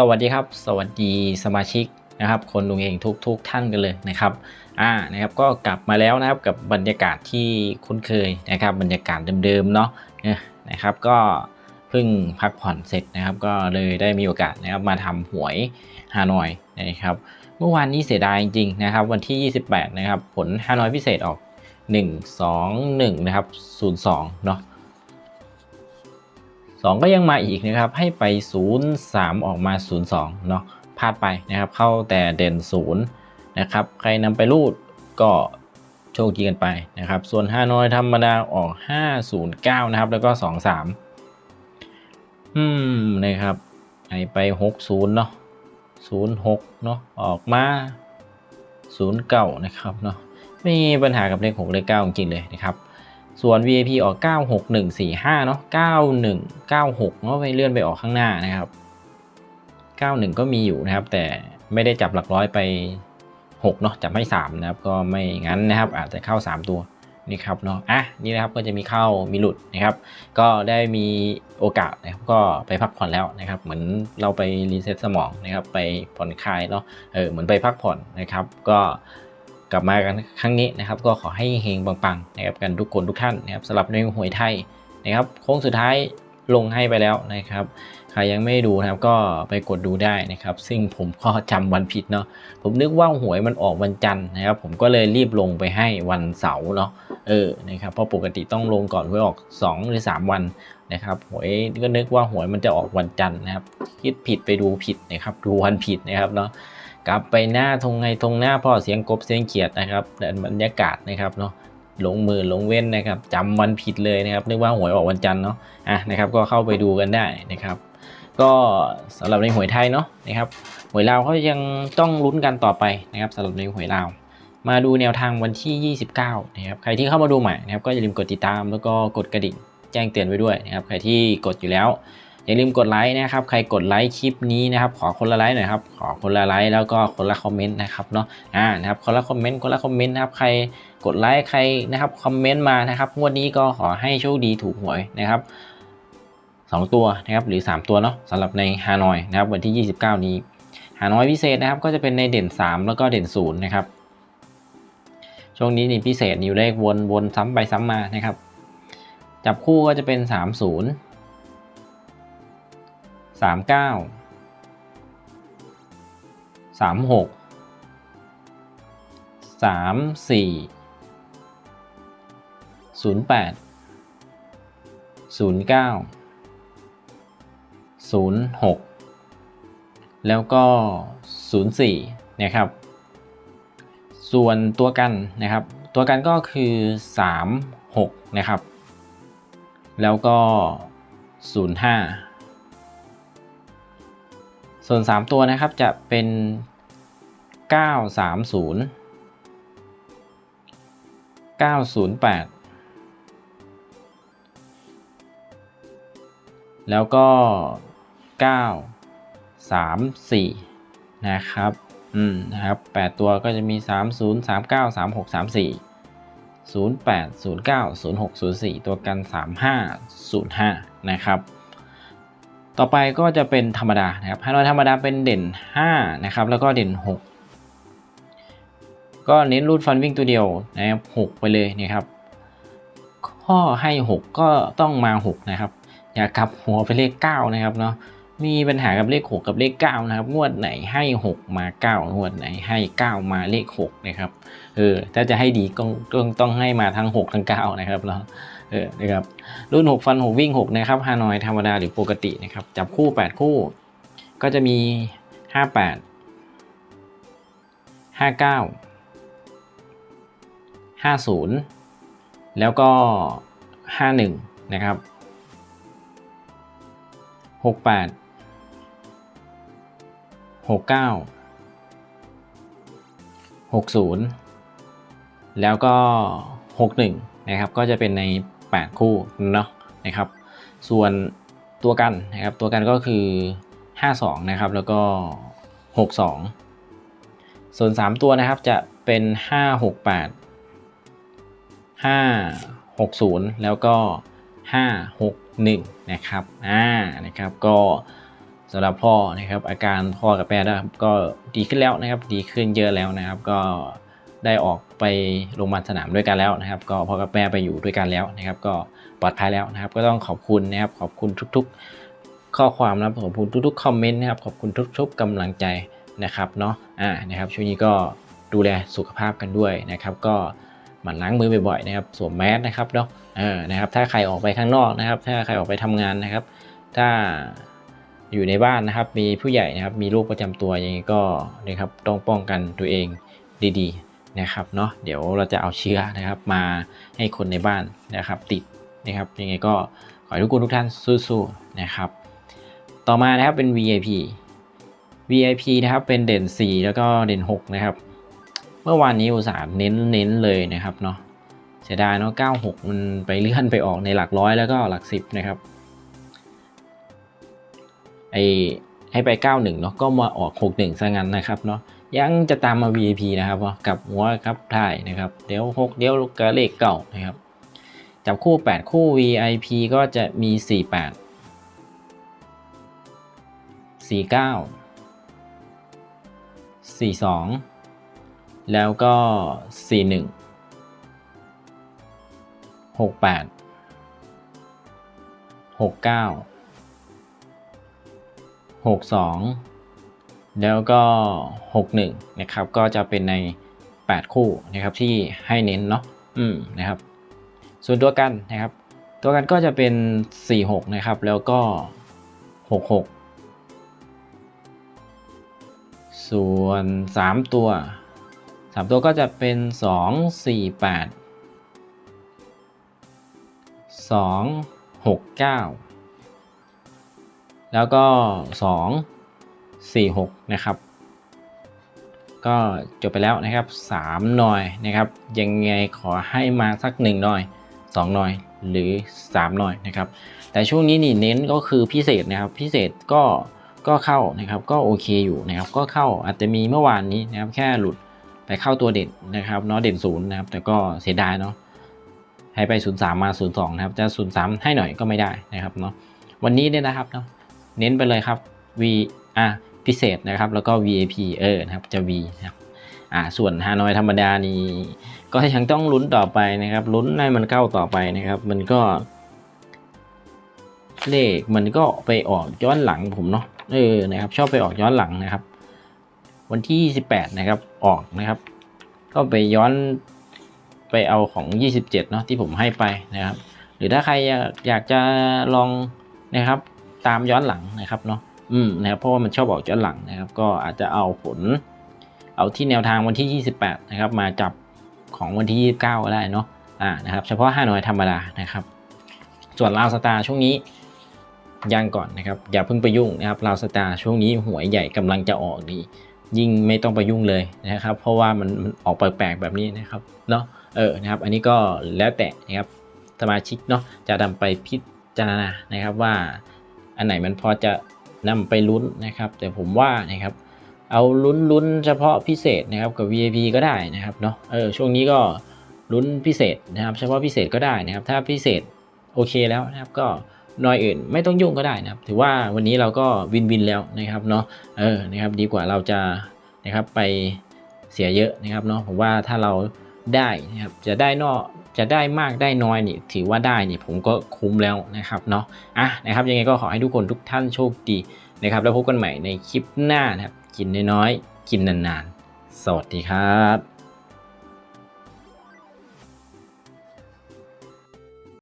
สวัสดีครับ สวัสดีสมาชิกนะครับ คนลุงเองทุกทุกท่านกันเลยนะครับอ่านะครับก็กลับมาแล้วนะครับกับบรรยากาศที่คุ้นเคยนะครับ บรรยากาศเดิมๆเนาะนะครับ ก็เพิ่งพักผ่อนเสร็จนะครับ ก็เลยได้มีโอกาสนะครับมาทำหวยฮานอยนะครับ เมื่อวานนี้เสียดายจริงๆนะครับ วันที่ 28 นะครับ ผลฮานอยพิเศษออก 1 2 1 นะครับ 02 เนาะ 2 ก็ยังมาอีกนะครับให้ไป 0 3 ออกมา 0 2เนาะพลาดไปนะครับเข้าแต่เด่น 0 นะครับ ใครนำไปรูดก็โชคดีกันไปนะครับ ส่วน 5 น้อยธรรมดาออก 509 นะครับ แล้วก็ 2 3 อืมนะครับให้ไป 60 เนาะ06 เนาะออกมา 09 นะครับเนาะไม่มีปัญหากับเลข 6 เลข 9 จริงๆเลยนะครับ ส่วน VIP ออก 96145 เนาะ9196 เนาะไปเลื่อนไปออกข้างหน้านะครับ 91 ก็มีอยู่นะครับ แต่ไม่ได้จับหลักร้อยไป 6 เนาะจับให้3นะครับ ก็ไม่งั้นนะครับ อาจจะเข้า 3 ตัวนี่ครับเนาะอะนี่นะครับก็จะมีเข้ามีหลุดนะครับ ก็ได้มีโอกาสนะครับก็ไปพักผ่อนแล้วนะครับ เหมือนเราไปรีเซ็ตสมองนะครับ ไปผ่อนคลายเนาะเออเหมือนไปพักผ่อนนะครับ ก็ กลับมากันครั้งนี้นะครับ ก็ขอให้เฮงปังๆนะครับกันทุกคนทุกท่านนะครับสำหรับในหวยไทยนะครับโค้งสุดท้ายลงให้ไปแล้วนะครับใครยังไม่ดูนะครับก็ไปกดดูได้นะครับ ซึ่งผมก็จำวันผิดเนาะผมนึกว่าหวยมันออกวันจันทร์นะครับ ผมก็เลยรีบลงไปให้วันเสาร์เนาะเออนะครับเพราะปกติต้องลงก่อนหวยออก 2 หรือ 3 วันนะครับหวยก็นึกว่าหวยมันจะออกวันจันทร์นะครับ คิดผิดไปดูผิดนะครับ ดูวันผิดนะครับเนาะ กลับไปหน้าทงไงทงหน้าพ่อเสียงกบเสียงเขียดนะครับเดินบรรยากาศนะครับเนาะหลงมือหลงเว้นนะครับจำวันผิดเลยนะครับนึกว่าหวยออกวันจันทร์เนาะอะนะครับก็เข้าไปดูกันได้นะครับ ก็สำหรับในหวยไทยเนาะนะครับหวยลาวเขายังต้องลุ้นกันต่อไปนะครับสำหรับในหวยลาว มาดูแนวทางวันที่ 29นะครับใครที่เข้ามาดูใหม่นะครับก็อย่าลืมกดติดตามแล้วก็กดกระดิ่งแจ้งเตือนไว้ด้วยนะครับใครที่กดอยู่แล้ว อย่าลืมกดไลค์นะครับ ใครกดไลค์คลิปนี้นะครับ ขอคนละไลค์หน่อยครับ ขอคนละไลค์แล้วก็คนละคอมเมนต์นะครับเนาะ อ่า นะครับ คนละคอมเมนต์ คนละคอมเมนต์นะครับ ใครกดไลค์ ใครนะครับ คอมเมนต์มานะครับ งวดนี้ก็ขอให้โชคดีถูกหวยนะครับ2 ตัวนะครับ หรือ 3 ตัวเนาะสำหรับในฮานอยนะครับ วันที่ 29 นี้ ฮานอยพิเศษนะครับ ก็จะเป็นในเด่น 3 แล้วก็เด่น0นะครับ ช่วงนี้นี่พิเศษอยู่เลขวนวนซ้ำไปซ้ำมานะครับ จับคู่ก็จะเป็น 30 39 36 34 08 09 06แล้วก็04นะครับ ส่วนตัวกันนะครับ ตัวกันก็คือ3 6นะครับ แล้วก็05 ส่วน 3 ตัวนะครับจะเป็น 930 908 แล้วก็ 9 3 4 นะครับ อืม นะครับ 8 ตัวก็จะมี 30 39 36 34 08 09 06 04 ตัวกัน 35 05 นะครับ ต่อไปก็จะเป็นธรรมดานะครับฮานอยธรรมดาเป็นเด่น 5 นะครับ แล้วก็เด่น 6 ก็เน้นรูดฟันวิ่งตัวเดียวนะครับ6ไปเลยนะครับ ข้อให้ 6 ก็ต้องมา 6 นะครับ อย่ากลับหัวไปเลข 9 นะครับเนาะ มีปัญหากับเลข 6 กับเลข 9 นะครับ งวดไหนให้ 6 มา 9 งวดไหนให้ 9 มาเลข 6 นะครับ เออ ถ้าจะให้ดีก็ต้องต้องให้มาทั้ง 6 ทั้ง 9 นะครับเนาะเออ นะครับ รุ่น 6 ฟัน 6 วิ่ง 6 นะครับ ฮานอยธรรมดาหรือปกตินะครับ จับคู่ 8 คู่ ก็จะมี 58 59 50 แล้วก็ 51 นะครับ 68 69 60 แล้วก็ 61 นะครับ ก็จะเป็นใน 8 คู่เนาะนะครับ ส่วนตัวกันนะครับ ตัวกันก็คือ 52 นะครับ แล้วก็ 62 ส่วน 3 ตัวนะครับจะเป็น 568 560 แล้วก็ 561 นะครับ อ่า นะครับ ก็ สำหรับพ่อนะครับอาการพ่อกับแม่นะครับก็ดีขึ้นแล้วนะครับ ดีขึ้นเยอะแล้วนะครับ ก็ได้ออกไปโรงพยาบาลสนามด้วยกันแล้วนะครับ ก็พ่อกับแม่ไปอยู่ด้วยกันแล้วนะครับ ก็ปลอดภัยแล้วนะครับ ก็ต้องขอบคุณนะครับ ขอบคุณทุก ๆ ข้อความนะครับขอบคุณทุกๆคอมเมนต์นะครับขอบคุณทุก ๆกำลังใจนะครับเนาะอ่านะครับช่วงนี้ก็ดูแลสุขภาพกันด้วยนะครับ ก็หมั่นล้างมือบ่อยๆนะครับสวมแมสนะครับเนาะเออนะครับ ถ้าใครออกไปข้างนอกนะครับ ถ้าใครออกไปทำงานนะครับ ถ้า อยู่ในบ้านนะครับ มีผู้ใหญ่นะครับ มีโรคประจำตัวย่างนี้ก็นะครับต้องป้องกันตัวเองดีๆนะครับเนาะเดี๋ยวเราจะเอาเชื้อนะครับมาให้คนในบ้านนะครับ ติดนะครับ ยังไงก็ขอให้ทุกคนทุกท่านสู้ๆนะครับ ต่อมานะครับเป็น VIP VIP นะครับเป็นเด่น 4 แล้วก็เด่น 6 นะครับ เมื่อวานนี้อุตสาห์เน้นเน้นเลยนะครับเนาะเสียดายเนาะ96 มันไปเลื่อนไปออกในหลักร้อยแล้วก็หลัก 10 นะครับ ไอให้ไป 91 เนาะก็มาออก 61ซะงั้นนะครับเนาะยังจะตามมา VIP นะครับกับหัวครับถ่ายนะครับเดี๋ยว 6 เดี๋ยวกระเลขเก่านะครับจับคู่ 8 คู่ VIP ก็จะมี 48สี่เก้าสี่สองแล้วก็สี่หนึ่ งหกแปดหกเก้าหกสองแล้วก็หกหนึ่งนะครับ ก็จะเป็นใน 8 คู่นะครับที่ให้เน้นเนาะอืมนะครับ ส่วนตัวกันนะครับ ตัวกันก็จะเป็น 46 นะครับ แล้วก็ 66ส่วน 3 ตัว 3 ตัวก็จะเป็น 2 4 8 2 6 9 แล้วก็ 2 4 6 นะครับ ก็จบไปแล้วนะครับ 3 หน่อยนะครับ ยังไงขอให้มาสัก 1 หน่อย 2 หน่อยหรือ 3 หน่อยนะครับ แต่ช่วงนี้นี่เน้นก็คือพิเศษนะครับ พิเศษก็ก็เข้านะครับ ก็โอเคอยู่นะครับ ก็เข้าอาจจะมีเมื่อวานนี้นะครับ แค่หลุดไปเข้าตัวเด่นนะครับเนาะเด่นศูนย์นะครับ แต่ก็เสียดายเนาะให้ไป 0 3 มา 0 2 นะครับจะ0 3 ให้หน่อยก็ไม่ได้นะครับเนาะวันนี้เนี่ยนะครับเนาะ เน้นไปเลยครับ V อะพิเศษนะครับ แล้วก็ VAP เออนะครับจะ V นะครับอ่าส่วนฮานอยธรรมดานี่ก็ยังต้องลุ้นต่อไปนะครับลุ้นให้มันเข้าต่อไปนะครับ มันก็เลขมันก็ไปออกย้อนหลังผมเนาะเออนะครับ ชอบไปออกย้อนหลังนะครับ วันที่28นะครับออกนะครับ ก็ไปย้อนไปเอาของ 27 เนาะที่ผมให้ไปนะครับ หรือถ้าใครอยากอยากจะลองนะครับ ตามย้อนหลังนะครับเนาะอืมนะครับเพราะว่ามันชอบออกย้อนหลังนะครับ ก็อาจจะเอาผล เอาที่แนวทางวันที่ 28 นะครับ มาจับของวันที่ 29 ก็ได้เนาะอ่านะครับ เฉพาะ5หน่วยธรรมดานะครับ ส่วนลาวสตาร์ช่วงนี้ยังก่อนนะครับ อย่าเพิ่งไปยุ่งนะครับลาวสตาร์ช่วงนี้หวยใหญ่กำลังจะออกดียิ่งไม่ต้องไปยุ่งเลยนะครับ เพราะว่ามันมันออกแปลกๆแบบนี้นะครับเนาะเออนะครับ อันนี้ก็แล้วแต่นะครับสมาชิกเนาะจะนำไปพิจารณานะครับว่า อันไหนมันพอจะนำไปลุ้นนะครับ แต่ผมว่านะครับ เอาลุ้นลุ้นเฉพาะพิเศษนะครับกับ VIP ก็ได้นะครับเนาะเออช่วงนี้ก็ลุ้นพิเศษนะครับ เฉพาะพิเศษก็ได้นะครับ ถ้าพิเศษโอเคแล้วนะครับก็หน่อยอื่นไม่ต้องยุ่งก็ได้นะครับ ถือว่าวันนี้เราก็วินวินแล้วนะครับเนาะเออนะครับดีกว่าเราจะนะครับไปเสียเยอะนะครับเนาะผมว่าถ้าเราได้นะครับจะได้นอก จะได้มากได้น้อยนี่ถือว่าได้นี่ผมก็คุ้มแล้วนะครับเนาะอะนะครับยังไงก็ขอให้ทุกคนทุกท่านโชคดีนะครับแล้วพบกันใหม่ในคลิปหน้านะครับกินน้อยๆกินนานๆ สวัสดีครับ